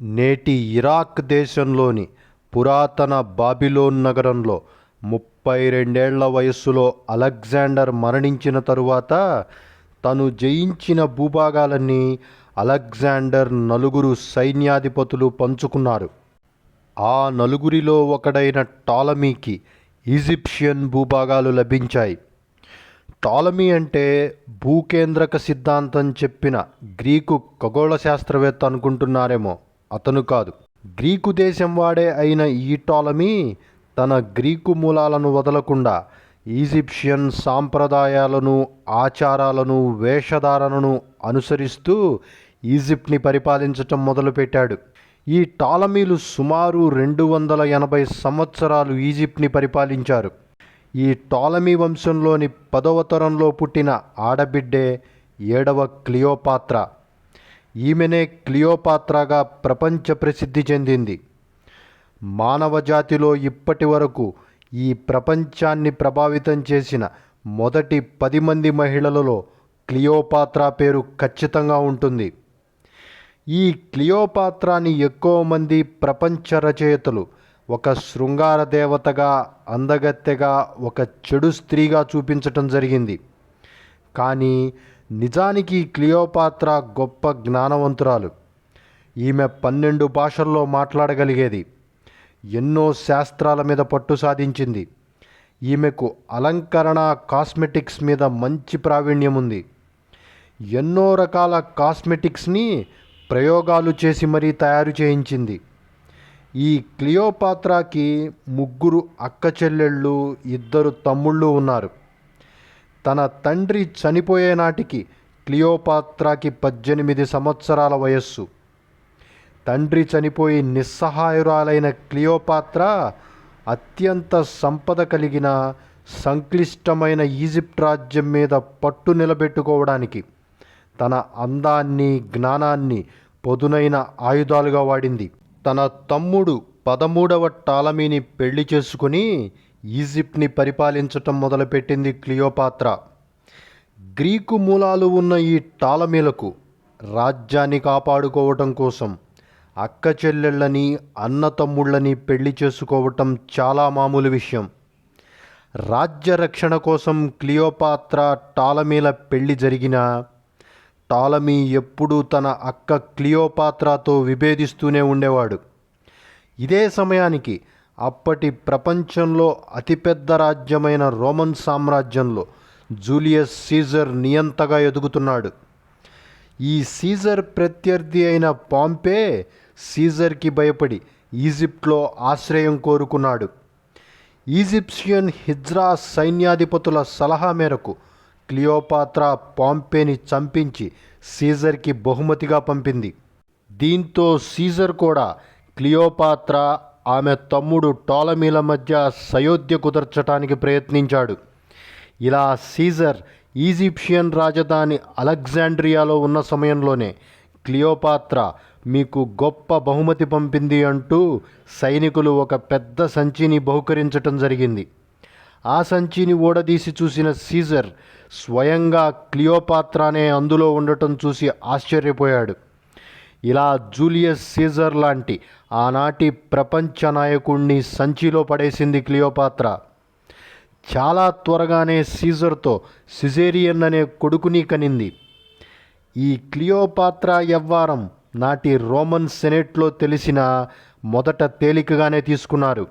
నేటి ఇరాక్ దేశంలోని పురాతన బాబిలోన్ నగరంలో ముప్పై రెండేళ్ళ వయస్సులో అలెగ్జాండర్ మరణించిన తరువాత తను జయించిన భూభాగాలన్నీ అలెగ్జాండర్ నలుగురు సైన్యాధిపతులు పంచుకున్నారు. ఆ నలుగురిలో ఒకడైన టాలమీకి ఈజిప్షియన్ భూభాగాలు లభించాయి. టాలమీ అంటే భూకేంద్రక సిద్ధాంతం చెప్పిన గ్రీకు ఖగోళ శాస్త్రవేత్త అనుకుంటున్నారేమో. అతను కాదు. గ్రీకు దేశం వాడే అయిన ఈ టాలమీ తన గ్రీకు మూలాలను వదలకుండా ఈజిప్షియన్ సాంప్రదాయాలను ఆచారాలను వేషధారణను అనుసరిస్తూ ఈజిప్ట్ని పరిపాలించటం మొదలుపెట్టాడు. ఈ టాలమీలు సుమారు రెండు వందల ఎనభై సంవత్సరాలు ఈజిప్ట్ని పరిపాలించారు. ఈ టాలమీ వంశంలోని పదవ తరంలో పుట్టిన ఆడబిడ్డే ఏడవ క్లియోపాత్ర. ఈమెనే క్లియోపాత్రగా ప్రపంచ ప్రసిద్ధి చెందింది. మానవ జాతిలో ఇప్పటి వరకు ఈ ప్రపంచాన్ని ప్రభావితం చేసిన మొదటి పది మంది మహిళలలో క్లియోపాత్ర పేరు ఖచ్చితంగా ఉంటుంది. ఈ క్లియోపాత్రాని ఎక్కువ మంది ప్రపంచ రచయితలు ఒక శృంగార దేవతగా అందగత్తెగా ఒక చెడు స్త్రీగా చూపించటం జరిగింది. కానీ నిజానికి క్లియోపాత్ర గొప్ప జ్ఞానవంతురాలు. ఈమె పన్నెండు భాషల్లో మాట్లాడగలిగేది. ఎన్నో శాస్త్రాల మీద పట్టు సాధించింది. ఈమెకు అలంకరణ కాస్మెటిక్స్ మీద మంచి ప్రావీణ్యం ఉంది ఎన్నో రకాల కాస్మెటిక్స్ని ప్రయోగాలు చేసి మరీ తయారు చేయించింది. ఈ క్లియోపాత్రాకి ముగ్గురు అక్క చెల్లెళ్ళు ఇద్దరు తమ్ముళ్ళు ఉన్నారు. తన తండ్రి చనిపోయే నాటికి క్లియోపాత్రాకి పద్దెనిమిది సంవత్సరాల వయస్సు. తండ్రి చనిపోయి నిస్సహాయురాలైన క్లియోపాత్ర అత్యంత సంపద కలిగిన సంక్లిష్టమైన ఈజిప్ట్ రాజ్యం మీద పట్టు నిలబెట్టుకోవడానికి తన అందాన్ని జ్ఞానాన్ని పొదునైన ఆయుధాలుగా వాడింది. తన తమ్ముడు పదమూడవ టాలమీని పెళ్ళి చేసుకుని ఈజిప్ట్ని పరిపాలించటం మొదలుపెట్టింది క్లియోపాత్ర. గ్రీకు మూలాలు ఉన్న ఈ టాలమీలకు రాజ్యాన్ని కాపాడుకోవటం కోసం అక్క చెల్లెళ్ళని అన్నతమ్ముళ్ళని పెళ్ళి చేసుకోవటం చాలా మామూలు విషయం. రాజ్య రక్షణ కోసం క్లియోపాత్ర టాలమీల పెళ్ళి జరిగిన టాలమీ ఎప్పుడూ తన అక్క క్లియోపాత్రతో విభేదిస్తూనే ఉండేవాడు. ఇదే సమయానికి అప్పటి ప్రపంచంలో అతిపెద్ద రాజ్యమైన రోమన్ సామ్రాజ్యంలో జూలియస్ సీజర్ నియంతగా ఎదుగుతున్నాడు. ఈ సీజర్ ప్రత్యర్థి అయిన పాంపే సీజర్కి భయపడి ఈజిప్ట్లో ఆశ్రయం కోరుకున్నాడు. ఈజిప్షియన్ హిజ్రా సైన్యాధిపతుల సలహా మేరకు క్లియోపాత్రా పాంపేని చంపించి సీజర్కి బహుమతిగా పంపింది. దీంతో సీజర్ కూడా క్లియోపాత్ర ఆమె తమ్ముడు టాలమీల మధ్య సయోధ్య కుదర్చటానికి ప్రయత్నించాడు. ఇలా సీజర్ ఈజిప్షియన్ రాజధాని అలెగ్జాండ్రియాలో ఉన్న సమయంలోనే క్లియోపాత్ర మీకు గొప్ప బహుమతి పంపింది అంటూ సైనికులు ఒక పెద్ద సంచిని బహుకరించటం జరిగింది. ఆ సంచిని ఓడదీసి చూసిన సీజర్ స్వయంగా క్లియోపాత్రనే అందులో ఉండటం చూసి ఆశ్చర్యపోయాడు. ఇలా జూలియస్ సీజర్ లాంటి ఆనాటి ప్రపంచ నాయకుణ్ణి సంచిలో పడేసింది క్లియోపాత్ర. చాలా త్వరగానే సీజర్తో సిజేరియన్ అనే కొడుకుని కనింది. ఈ క్లియోపాత్ర వ్యవహారం నాటి రోమన్ సెనెట్లో తెలిసిన మొదట తేలికగానే తీసుకున్నారు.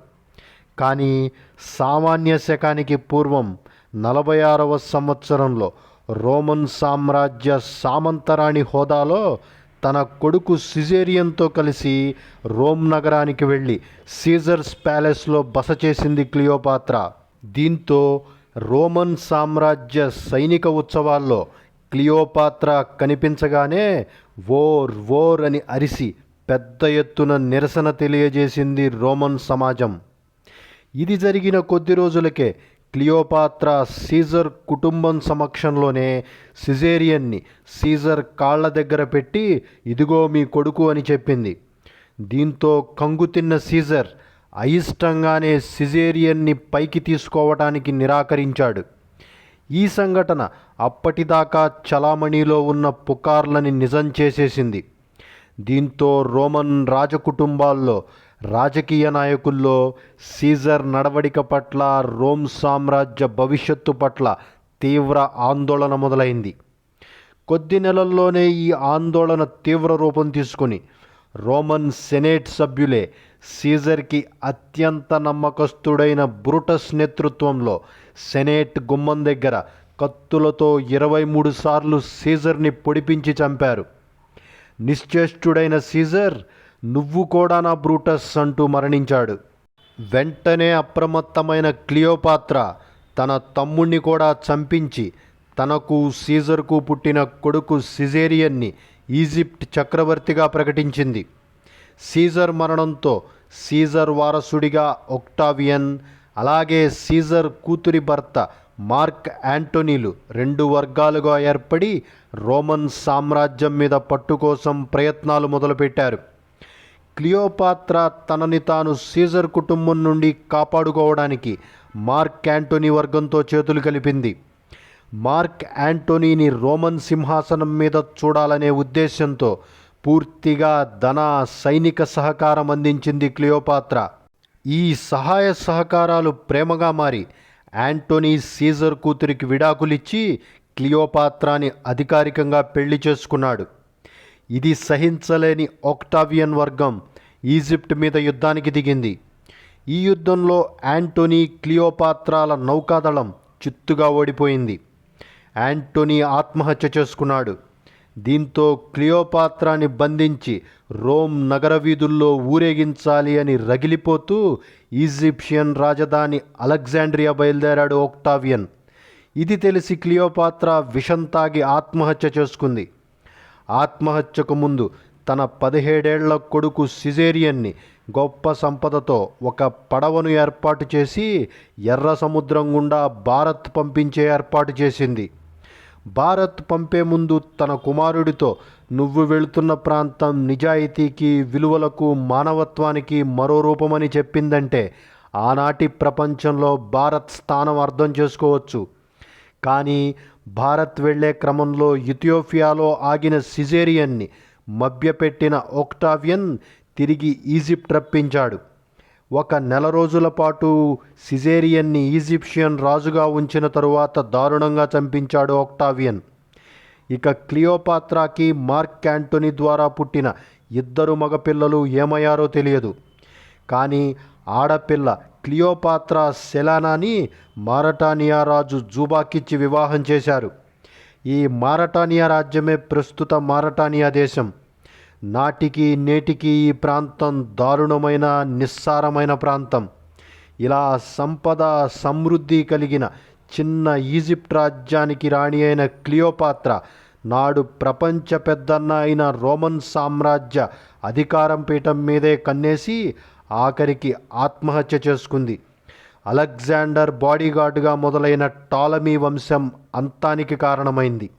కానీ సామాన్య శకానికి పూర్వం నలభై ఆరవ సంవత్సరంలో రోమన్ సామ్రాజ్య సామంతరాణి హోదాలో తన కొడుకు సిజేరియన్తో కలిసి రోమ్ నగరానికి వెళ్ళి సీజర్స్ ప్యాలెస్లో బస చేసింది క్లియోపాత్ర. దీంతో రోమన్ సామ్రాజ్య సైనిక ఉత్సవాల్లో క్లియోపాత్ర కనిపించగానే వోర్ వోర్ అని అరిసి పెద్ద ఎత్తున నిరసన తెలియజేసింది రోమన్ సమాజం. ఇది జరిగిన కొద్ది రోజులకే క్లియోపాత్ర సీజర్ కుటుంబం సమక్షంలోనే సిజేరియన్ని సీజర్ కాళ్ళ దగ్గర పెట్టి ఇదిగో మీ కొడుకు అని చెప్పింది. దీంతో కంగుతిన్న సీజర్ అయిష్టంగానే సిజేరియన్ని పైకి తీసుకోవటానికి నిరాకరించాడు. ఈ సంఘటన అప్పటిదాకా చలామణిలో ఉన్న పుకార్లని నిజం చేసేసింది. దీంతో రోమన్ రాజకుటుంబాల్లో రాజకీయ నాయకుల్లో సీజర్ నడవడిక పట్ల రోమ్ సామ్రాజ్య భవిష్యత్తు పట్ల తీవ్ర ఆందోళన మొదలైంది. కొద్ది నెలల్లోనే ఈ ఆందోళన తీవ్ర రూపం తీసుకుని రోమన్ సెనేట్ సభ్యులే సీజర్కి అత్యంత నమ్మకస్తుడైన బ్రూటస్ నేతృత్వంలో సెనేట్ గుమ్మం దగ్గర కత్తులతో ఇరవై మూడు సార్లు సీజర్ని పొడిపించి చంపారు. నిశ్చేష్టుడైన సీజర్ నువ్వు కూడా నా బ్రూటస్ అంటూ మరణించాడు. వెంటనే అప్రమత్తమైన క్లియోపాత్ర తన తమ్ముణ్ణి కూడా చంపించి తనకు సీజర్కు పుట్టిన కొడుకు సిజేరియన్ని ఈజిప్ట్ చక్రవర్తిగా ప్రకటించింది. సీజర్ మరణంతో సీజర్ వారసుడిగా ఒక్టావియన్ అలాగే సీజర్ కూతురి భర్త మార్క్ యాంటోనీలు రెండు వర్గాలుగా ఏర్పడి రోమన్ సామ్రాజ్యం మీద పట్టు కోసం ప్రయత్నాలు మొదలుపెట్టారు. క్లియోపాత్ర తనని తాను సీజర్ కుటుంబం నుండి కాపాడుకోవడానికి మార్క్ యాంటోనీ వర్గంతో చేతులు కలిపింది. మార్క్ యాంటోనీని రోమన్ సింహాసనం మీద చూడాలనే ఉద్దేశంతో పూర్తిగా ధన సైనిక సహకారం అందించింది క్లియోపాత్ర. ఈ సహాయ సహకారాలు ప్రేమగా మారి యాంటోనీ సీజర్ కూతురికి విడాకులిచ్చి క్లియోపాత్రాని అధికారికంగా పెళ్ళి చేసుకున్నాడు. ఇది సహించలేని ఒక్టావియన్ వర్గం ఈజిప్ట్ మీద యుద్ధానికి దిగింది. ఈ యుద్ధంలో యాంటోనీ క్లియోపాత్రాల నౌకాదళం చిత్తుగా ఓడిపోయింది. యాంటోనీ ఆత్మహత్య చేసుకున్నాడు. దీంతో క్లియోపాత్రాని బంధించి రోమ్ నగర వీధుల్లో ఊరేగించాలి అని రగిలిపోతూ ఈజిప్షియన్ రాజధాని అలెగ్జాండ్రియా బయలుదేరాడు ఒక్టావియన్. ఇది తెలిసి క్లియోపాత్ర విషం తాగి ఆత్మహత్య చేసుకుంది. ఆత్మహత్యకు ముందు తన పదిహేడేళ్ళ కొడుకు సిజేరియన్ని గొప్ప సంపదతో ఒక పడవను ఏర్పాటు చేసి ఎర్ర సముద్రం గుండా భారత్ పంపించే ఏర్పాటు చేసింది. భారత్ పంపే ముందు తన కుమారుడితో నువ్వు వెళుతున్న ప్రాంతం నిజాయితీకి విలువలకు మానవత్వానికి మరో రూపమని చెప్పిందంటే ఆనాటి ప్రపంచంలో భారత్ స్థానం అర్థం చేసుకోవచ్చు. కానీ భారత్ వెళ్ళే క్రమంలో ఇథియోపియాలో ఆగిన సిజేరియన్ని మభ్యపెట్టిన ఒక్టావియన్ తిరిగి ఈజిప్ట్ రప్పించాడు. ఒక నెల రోజుల పాటు సిజేరియన్ని ఈజిప్షియన్ రాజుగా ఉంచిన తరువాత దారుణంగా చంపించాడు ఒక్టావియన్. ఇక క్లియోపాత్రాకి మార్క్ యాంటోనీ ద్వారా పుట్టిన ఇద్దరు మగపిల్లలు ఏమయ్యారో తెలియదు. కానీ ఆడపిల్ల క్లియోపాత్రా సెలానాని మారటానియా రాజు జూబాకిచ్చి వివాహం చేశారు. ఈ మారటానియా రాజ్యమే ప్రస్తుత మారటానియా దేశం. నాటికి నేటికి ఈ ప్రాంతం దారుణమైన నిస్సారమైన ప్రాంతం. ఇలా సంపద సమృద్ధి కలిగిన చిన్న ఈజిప్ట్ రాజ్యానికి రాణి అయిన క్లియోపాత్ర నాడు ప్రపంచ పెద్దన్న అయిన రోమన్ సామ్రాజ్య అధికారం పీఠం మీదే కన్నేసి ఆఖరికి ఆత్మహత్య చేసుకుంది. అలెగ్జాండర్ బాడీగార్డ్గా మొదలైన టాలమీ వంశం అంతానికి కారణమైంది.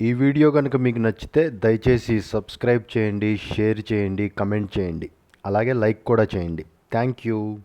ఈ వీడియో కనుక మీకు నచ్చితే దయచేసి సబ్స్క్రైబ్ చేయండి షేర్ చేయండి కమెంట్ చేయండి. అలాగే లైక్ కూడా చేయండి. Thank you.